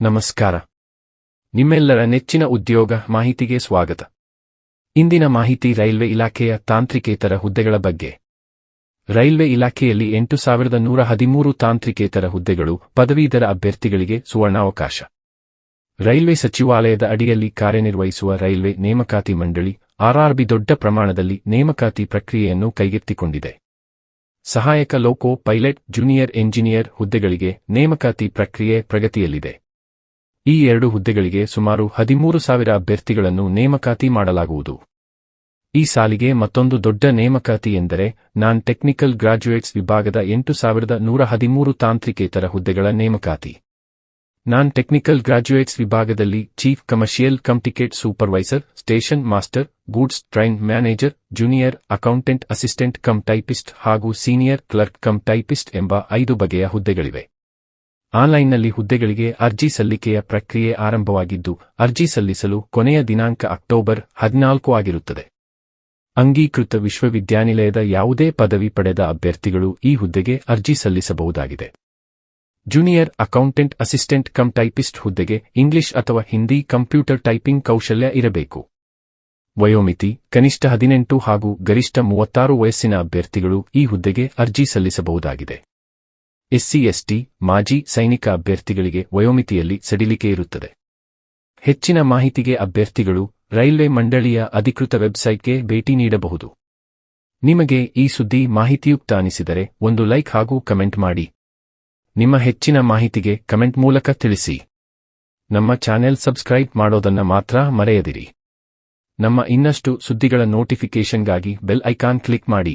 ನಮಸ್ಕಾರ. ನಿಮ್ಮೆಲ್ಲರ ನೆಚ್ಚಿನ ಉದ್ಯೋಗ ಮಾಹಿತಿಗೆ ಸ್ವಾಗತ. ಇಂದಿನ ಮಾಹಿತಿ ರೈಲ್ವೆ ಇಲಾಖೆಯ ತಾಂತ್ರಿಕೇತರ ಹುದ್ದೆಗಳ ಬಗ್ಗೆ. ರೈಲ್ವೆ ಇಲಾಖೆಯಲ್ಲಿ ಎಂಟು ಸಾವಿರದ ನೂರ ಹದಿಮೂರು ತಾಂತ್ರಿಕೇತರ ಹುದ್ದೆಗಳು ಪದವೀಧರ ಅಭ್ಯರ್ಥಿಗಳಿಗೆ ಸುವರ್ಣಾವಕಾಶ. ರೈಲ್ವೆ ಸಚಿವಾಲಯದ ಅಡಿಯಲ್ಲಿ ಕಾರ್ಯನಿರ್ವಹಿಸುವ ರೈಲ್ವೆ ನೇಮಕಾತಿ ಮಂಡಳಿ, ಆರ್ಆರ್ಬಿ ದೊಡ್ಡ ಪ್ರಮಾಣದಲ್ಲಿ ನೇಮಕಾತಿ ಪ್ರಕ್ರಿಯೆಯನ್ನು ಕೈಗೆತ್ತಿಕೊಂಡಿದೆ. ಸಹಾಯಕ ಲೋಕೋ ಪೈಲಟ್ ಜೂನಿಯರ್ ಎಂಜಿನಿಯರ್ ಹುದ್ದೆಗಳಿಗೆ ನೇಮಕಾತಿ ಪ್ರಕ್ರಿಯೆ ಪ್ರಗತಿಯಲ್ಲಿದೆ. ಈ ಎರಡು ಹುದ್ದೆಗಳಿಗೆ ಸುಮಾರು ಹದಿಮೂರು ಸಾವಿರ ಅಭ್ಯರ್ಥಿಗಳನ್ನು ನೇಮಕಾತಿ ಮಾಡಲಾಗುವುದು. ಈ ಸಾಲಿಗೆ ಮತ್ತೊಂದು ದೊಡ್ಡ ನೇಮಕಾತಿ ಎಂದರೆ ನಾನ್ ಟೆಕ್ನಿಕಲ್ ಗ್ರಾಜ್ಯುಯೇಟ್ಸ್ ವಿಭಾಗದ ಎಂಟು ಸಾವಿರದ ನೂರ ಹದಿಮೂರು ತಾಂತ್ರಿಕೇತರ ಹುದ್ದೆಗಳ ನೇಮಕಾತಿ. ನಾನ್ ಟೆಕ್ನಿಕಲ್ ಗ್ರಾಜ್ಯುಯೇಟ್ಸ್ ವಿಭಾಗದಲ್ಲಿ chief commercial cum ticket supervisor, station master, goods train manager, junior accountant assistant cum typist ಹಾಗೂ ಸೀನಿಯರ್ ಕ್ಲರ್ಕ್ ಕಮ್ ಟೈಪಿಸ್ಟ್ ಎಂಬ ಐದು ಬಗೆಯ ಹುದ್ದೆಗಳಿವೆ. ಆನ್ಲೈನ್ನಲ್ಲಿ ಹುದ್ದೆಗಳಿಗೆ ಅರ್ಜಿ ಸಲ್ಲಿಕೆಯ ಪ್ರಕ್ರಿಯೆ ಆರಂಭವಾಗಿದ್ದು, ಅರ್ಜಿ ಸಲ್ಲಿಸಲು ಕೊನೆಯ ದಿನಾಂಕ ಅಕ್ಟೋಬರ್ ಹದಿನಾಲ್ಕು ಆಗಿರುತ್ತದೆ. ಅಂಗೀಕೃತ ವಿಶ್ವವಿದ್ಯಾನಿಲಯದ ಯಾವುದೇ ಪದವಿ ಪಡೆದ ಅಭ್ಯರ್ಥಿಗಳು ಈ ಹುದ್ದೆಗೆ ಅರ್ಜಿ ಸಲ್ಲಿಸಬಹುದಾಗಿದೆ. Junior accountant assistant cum typist ಹುದ್ದೆಗೆ ಇಂಗ್ಲಿಷ್ ಅಥವಾ ಹಿಂದಿ ಕಂಪ್ಯೂಟರ್ ಟೈಪಿಂಗ್ ಕೌಶಲ್ಯ ಇರಬೇಕು. ವಯೋಮಿತಿ, ಕನಿಷ್ಠ ಹದಿನೆಂಟು ಹಾಗೂ ಗರಿಷ್ಠ ಮೂವತ್ತಾರು ವಯಸ್ಸಿನ ಅಭ್ಯರ್ಥಿಗಳು ಈ ಹುದ್ದೆಗೆ ಅರ್ಜಿ ಸಲ್ಲಿಸಬಹುದಾಗಿದೆ. ಎಸ್ಸಿ ಎಸ್ಟಿ ಮಾಜಿ ಸೈನಿಕ ಅಭ್ಯರ್ಥಿಗಳಿಗೆ ವಯೋಮಿತಿಯಲ್ಲಿ ಸಡಿಲಿಕೆ ಇರುತ್ತದೆ. ಹೆಚ್ಚಿನ ಮಾಹಿತಿಗೆ ಅಭ್ಯರ್ಥಿಗಳು ರೈಲ್ವೆ ಮಂಡಳಿಯ ಅಧಿಕೃತ ವೆಬ್ಸೈಟ್ಗೆ ಭೇಟಿ ನೀಡಬಹುದು. ನಿಮಗೆ ಈ ಸುದ್ದಿ ಮಾಹಿತಿಯುಕ್ತ ಅನಿಸಿದರೆ ಒಂದು ಲೈಕ್ ಹಾಗೂ ಕಮೆಂಟ್ ಮಾಡಿ. ನಿಮ್ಮ ಹೆಚ್ಚಿನ ಮಾಹಿತಿಗೆ ಕಮೆಂಟ್ ಮೂಲಕ ತಿಳಿಸಿ. ನಮ್ಮ ಚಾನೆಲ್ ಸಬ್ಸ್ಕ್ರೈಬ್ ಮಾಡೋದನ್ನ ಮಾತ್ರ ಮರೆಯದಿರಿ. ನಮ್ಮ ಇನ್ನಷ್ಟು ಸುದ್ದಿಗಳ ನೋಟಿಫಿಕೇಷನ್ಗಾಗಿ ಬೆಲ್ ಐಕಾನ್ ಕ್ಲಿಕ್ ಮಾಡಿ.